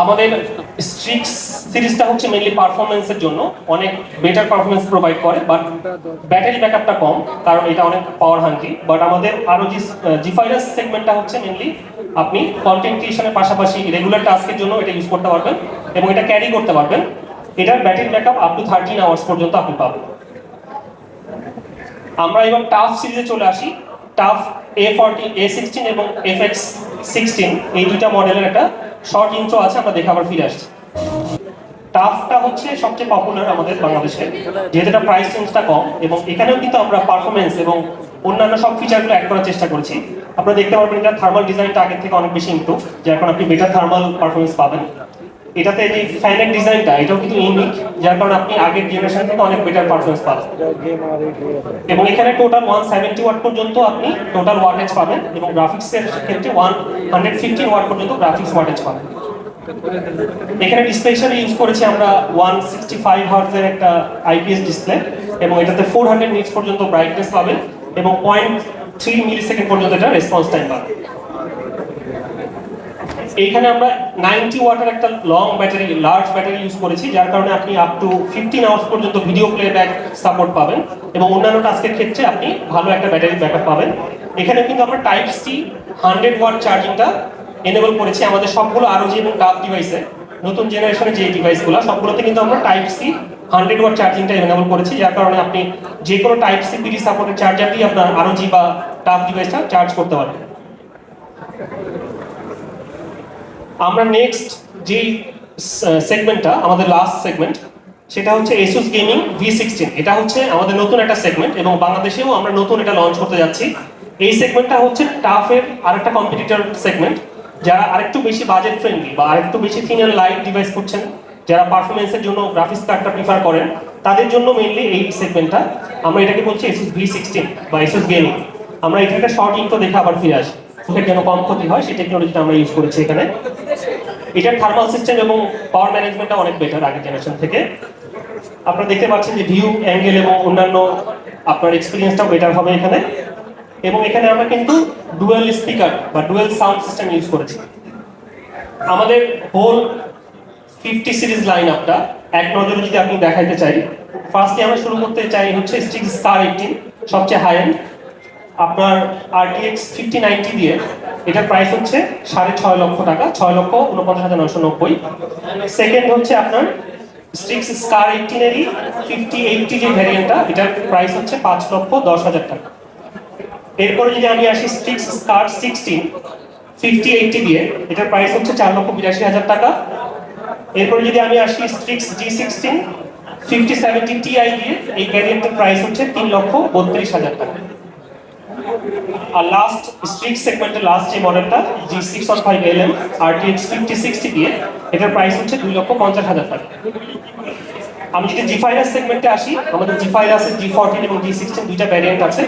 আমাদের স্ট্রিক্স সিরিজটা হচ্ছে মেনলি পারফরমেন্সের জন্য। অনেক বেটার পারফরমেন্স প্রোভাইড করে বাট ব্যাটারি ব্যাকআপটা কম, কারণ এটা অনেক পাওয়ার হাঙ্কি বাট আমাদের আরও যে জিফাইরাস সেগমেন্টটা হচ্ছে মেনলি আপনি কন্টেন্ট ক্রিয়েশনের পাশাপাশি রেগুলার টাস্কের জন্য এটা ইউজ করতে পারবেন এবং এটা ক্যারি করতে পারবেন। এটার battery backup up to thirteen hours পর্যন্ত আপনি পাবেন। আমরা এবার টাফ সিরিজে চলে আসি। Tough A forty A sixteen এবং এফ এক্স সিক্সটিন এই দুইটা মডেলের একটা শর্ট ইন্ট্রো আছে, আমরা দেখে আবার ফিরে আসছি। টাফটা হচ্ছে সবচেয়ে পপুলার আমাদের বাংলাদেশে যেহেতু এটা প্রাইস রেঞ্জটা কম, এবং এখানেও কিন্তু আমরা পারফরমেন্স এবং অন্যান্য সব ফিচারগুলো অ্যাড করার চেষ্টা করছি। আপনারা দেখতে পারবেন এটা থার্মাল ডিজাইনটা আগের থেকে অনেক বেশি ইম্প্রুভ যে এখন আপনি বেটার থার্মাল পারফরমেন্স পাবেন। এটাতে যে ফ্যানের ডিজাইনটা এটাও কিন্তু ইউনিক যার কারণে আপনি আগের জেনারেশন থেকে অনেক বেটার পারফরমেন্স পাবেন। এবং এখানে টোটাল ওয়ান সেভেন্টি ওয়াট পর্যন্ত আপনি টোটাল ওয়াটেজ পাবেন এবং গ্রাফিক্সের ক্ষেত্রে ওয়ান হান্ড্রেড ফিফটিন ওয়াট পর্যন্ত গ্রাফিক্স ওয়াটেজ পাবেন। এখানে ডিসপ্লে ইউজ করেছি আমরা ওয়ান সিক্সটি ফাইভ হার্জের একটা আইপিএস ডিসপ্লে এবং এটাতে ফোর হান্ড্রেড মিনিটস পর্যন্ত ব্রাইটনেস পাবেন এবং পয়েন্ট থ্রি মিলি সেকেন্ড পর্যন্ত এটা রেসপন্স টাইম পাবেন। এইখানে আমরা নাইনটি ওয়াটের একটা long battery large battery use করেছি, যার কারণে আপনি আপ টু ফিফটিন আওয়ার্স পর্যন্ত ভিডিও প্লেব্যাক সাপোর্ট পাবেন এবং অন্যান্য টাস্কের ক্ষেত্রে আপনি ভালো একটা ব্যাটারি ব্যাকআপ পাবেন। এখানে কিন্তু আমরা টাইপ সি হান্ড্রেড ওয়াট চার্জিংটা এনেবল করেছি, আমাদের সবগুলো আরও যে এবং টাফ ডিভাইসে নতুন জেনারেশনের যে ডিভাইসগুলো সবগুলোতে কিন্তু আমরা টাইপ সি হান্ড্রেড ওয়াট চার্জিংটা এনেবল করেছি, যার কারণে আপনি যে কোনো টাইপ সি পিডি সাপোর্টের চার্জার দিয়ে আপনার আরও জি বা টাফ ডিভাইসটা চার্জ করতে পারবেন। আমরা নেক্সট যে সেগমেন্টটা আমাদের লাস্ট সেগমেন্ট সেটা হচ্ছে এসুস গেমিং ভি সিক্সটিন এটা হচ্ছে আমাদের নতুন একটা সেগমেন্ট এবং বাংলাদেশেও আমরা নতুন এটা লঞ্চ করতে যাচ্ছি। এই সেগমেন্টটা হচ্ছে টাফের আরেকটা কম্পিটিটর সেগমেন্ট যারা আরেকটু বেশি বাজেট ফ্রেন্ডলি বা আরেকটু বেশি থিন অ্যান্ড লাইট ডিভাইস করছেন যারা পারফরমেন্সের জন্য গ্রাফিক্স কার্ডটা প্রিফার করেন, তাদের জন্য মেনলি এই সেগমেন্টটা আমরা এটাকে বলছি এসুস ভি সিক্সটিন বা এসুস গেমিং আমরা এটা একটা শর্ট ইন্টো দেখে আবার ফিরে আসি। চোখের যেন কম ক্ষতি হয়, সেই টেকনোলজিটা আমরা ইউজ করেছি এখানে। এটার থার্মাল সিস্টেম এবং পাওয়ার ম্যানেজমেন্টটা অনেক বেটার আগের জেনারেশন থেকে। আপনারা দেখতে পাচ্ছেন যে ভিউ অ্যাঙ্গেল এবং অন্যান্য আপনার এক্সপিরিয়েন্সটাও বেটার হবে এখানে। এবং এখানে আমরা কিন্তু ডুয়েল স্পিকার বা ডুয়েল সাউন্ড সিস্টেম ইউজ করেছি। আমাদের হোল ফিফটি সিরিজ লাইন আপটা এক নজরে যদি আপনি দেখাইতে চাই ফার্স্টে আমরা শুরু করতে চাই হচ্ছে স্টিক স্টার এইটিন সবচেয়ে হাই এন্ড আপনার আরটিএক্স ফিফটি নাইনটি দিয়ে এটার প্রাইস হচ্ছে সাড়ে ছয় লক্ষ টাকা, ছয় লক্ষ উনপঞ্চাশ হাজার নশো নব্বই। সেকেন্ড হচ্ছে আপনার স্ট্রিক্স স্কার এইটিনেরই ফিফটি এইটটি যে ভ্যারিয়েন্টটা এটার প্রাইস হচ্ছে পাঁচ লক্ষ দশ হাজার টাকা। এরপরে যদি আমি আসি Strix Scar sixteen fifty eighty দিয়ে, এটার প্রাইস হচ্ছে চার লক্ষ বিরাশি হাজার টাকা। এরপরে যদি আমি আসি Strix G sixteen fifty seventy Ti দিয়ে, এই ভ্যারিয়েন্টের প্রাইস হচ্ছে তিন লক্ষ বত্রিশ হাজার টাকা। আর লাস্ট স্ট্রিক সেগমেন্টের লাস্ট যে মডেলটা G six one five L M RTX fifty sixty দিয়ে এটার প্রাইস হচ্ছে দুই লক্ষ পঞ্চাশ হাজার টাকা। আমি যদি জি ফাইরাস সেগমেন্টে আসি, আমাদের জি ফাইরাসের জি ফোরটিন এবং জি সিক্সটিন দুইটা ভ্যারিয়েন্ট আছে।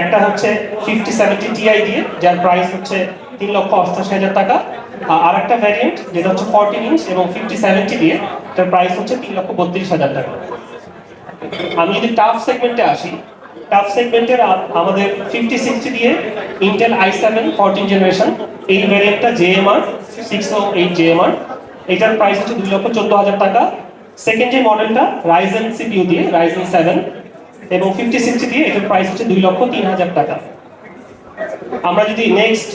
একটা হচ্ছে ফিফটি সেভেন্টি টিআই দিয়ে, যার প্রাইস হচ্ছে তিন লক্ষ অষ্টাশি হাজার টাকা। আর একটা ভ্যারিয়েন্ট যেটা হচ্ছে ফোরটিন ইঞ্চ এবং ফিফটি সেভেন্টি দিয়ে, তার প্রাইস হচ্ছে তিন লক্ষ বত্রিশ হাজার টাকা। আমি যদি টাফ সেগমেন্টে আসি টাফ সেগমেন্টের আমাদের ফিফটি সিক্সটি দিয়ে Intel i seven fourteen generation এই ভ্যারিয়েন্টটা জেএমআর সিক্স ও এইট এটার প্রাইস হচ্ছে দুই লক্ষ চোদ্দ হাজার টাকা। সেকেন্ড যে মডেলটা রাইজেন সিপিইউ দিয়ে রাইজেন সেভেন এবং ফিফটি সিক্সটি দিয়ে এটার প্রাইস হচ্ছে দুই লক্ষ তিন হাজার টাকা। আমরা যদি নেক্সট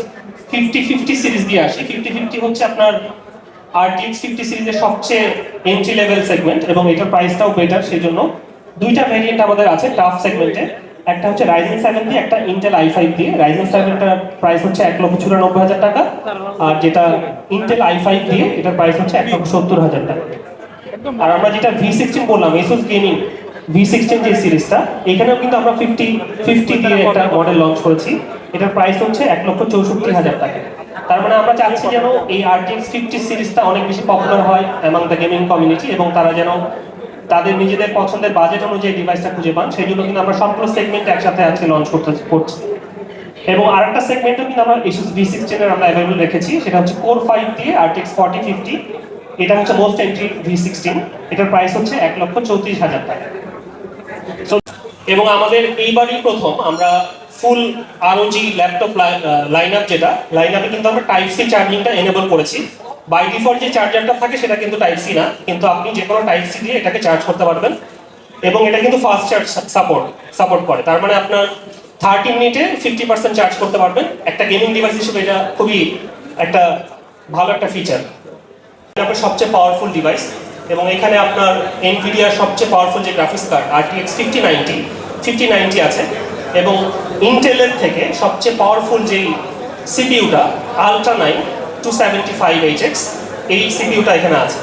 ফিফটি ফিফটি সিরিজ দিয়ে আসি ফিফটি ফিফটি হচ্ছে আপনার আরটিএক্স ফিফটি সিরিজের সবচেয়ে এন্ট্রি লেভেল সেগমেন্ট এবং এটার প্রাইসটাও বেটার সেই জন্য দুইটা ভেরিয়েন্ট আমাদের আছে টাফ সেগমেন্টে একটা হচ্ছে রাইজেন সেভেন দিয়ে, একটা ইন্টেল আই ফাইভ দিয়ে। রাইজেন সেভেনটার প্রাইস হচ্ছে এক লক্ষ চুরানব্বই হাজার টাকা। আর যেটা ইন্টেল আই ফাইভ দিয়ে, এটার প্রাইস হচ্ছে এক লক্ষ সত্তর হাজার টাকা। আর আমরা যেটা ভি সিক্সটিন বললাম এসুস গেমিং ভি সিক্সটিন যে সিরিজটা, এখানেও কিন্তু আমরা ফিফটি ফিফটি দিয়ে একটা মডেল লঞ্চ করেছি। এটার প্রাইস হচ্ছে এক লক্ষ চৌষট্টি হাজার টাকা। তার মানে আমরা চাচ্ছি যেন এই আরটিএক্স ফিফটি সিরিজটা অনেক বেশি পপুলার হয় অ্যামাং দ্য গেমিং কমিউনিটি এবং তারা যেন তাদের নিজেদের পছন্দের বাজেট অনুযায়ী ডিভাইসটা খুঁজে পান। সেই জন্য কিন্তু আমরা সবগুলো সেগমেন্ট একসাথে আজকে লঞ্চ করতে করছি। এবং আরেকটা সেগমেন্টও কিন্তু আমরা এসুস ভি সিক্সটিনের আমরা অ্যাভেলেবল রেখেছি। সেটা হচ্ছে কোর ফাইভ দিয়ে আরটিএক্স ফর্টি ফিফটি এটা হচ্ছে মোস্ট এন্ট্রি ভি সিক্সটিন এটার প্রাইস হচ্ছে এক লক্ষ চৌত্রিশ হাজার টাকা। এবং আমাদের এইবারই প্রথম আমরা full ROG laptop line up যেটা লাইন আপে কিন্তু আমরা টাইপ সি চার্জিংটা এনেবল করেছি। বাই ডিফল্ট যে চার্জারটা থাকে সেটা কিন্তু টাইপ সি না, কিন্তু আপনি যে কোনো টাইপ সি দিয়ে এটাকে চার্জ করতে পারবেন এবং এটা কিন্তু ফাস্ট চার্জ সাপোর্ট সাপোর্ট করে। তার মানে আপনার থার্টি মিনিটে ফিফটি পার্সেন্ট চার্জ করতে পারবেন। একটা গেমিং ডিভাইস হিসেবে এটা খুবই একটা ভালো একটা ফিচার এটা আপনার সবচেয়ে পাওয়ারফুল ডিভাইস এবং এখানে আপনার এনভিডিয়ার সবচেয়ে পাওয়ারফুল যে graphics card RTX fifty ninety fifty ninety আছে এবং ইন্টেলের থেকে সবচেয়ে পাওয়ারফুল যেই সিপিইউটা ultra nine two seventy five H X এই সিপিউটা এখানে আছে।